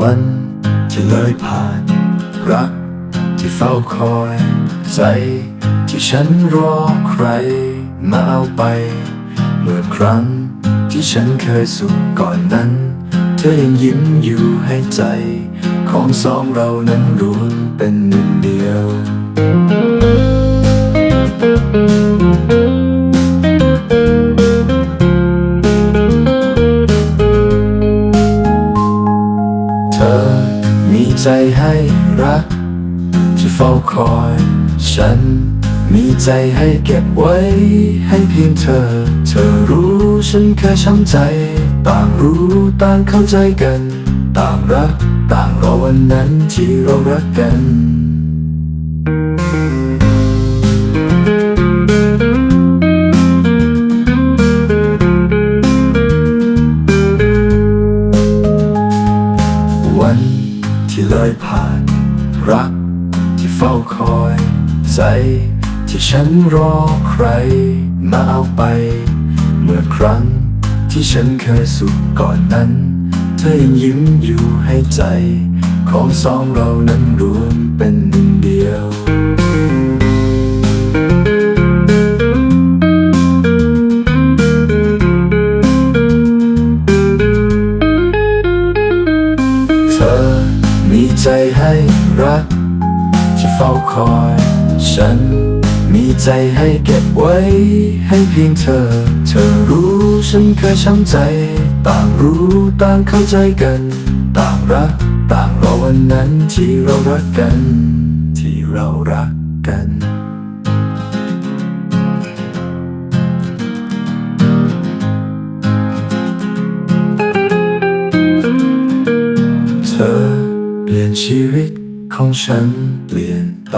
วันที่เลยผ่าน รักที่เฝ้าคอย ใจที่ฉันรอใคร มาเอาไปเมื่อครั้งที่ฉันเคยสุขก่อนนั้น เธอยังยิ้มอยู่ให้ใจ ของสองเรานั้นรวมเป็นหนึ่งเดียว อ มีใจให้รัก ที่เฝ้าคอย ฉัน มีใจให้เก็บไว้ ให้เพียงเธอ เธอรู้ฉันเคยช้ำใจ ต่างรู้ต่างเข้าใจกัน ต่างรัก ต่างรอวันนั้นที่เรารักกัน ที่เลยผ่าน รักที่เฝ้าคอยใจที่ฉันรอใครมาเอาไป เมื่อครั้งที่ฉันเคยสุขก่อนนั้น เธอยังยิ้มอยู่ให้ใจ ของสองเรานั้นรวมเป็นหนึ่งเดียว ใจให้รักที่เฝ้าคอย ฉันมีใจให้เก็บไว้ ให้เพียงเธอ เธอรู้ฉันเคยช้ำใจ ต่างรู้ต่างเข้าใจกัน ต่างรัก ต่างรอวันนั้นที่เรารักกัน ที่เรารักกันเธอเปลี่ยน ชีวิตของฉันเปลี่ยนไป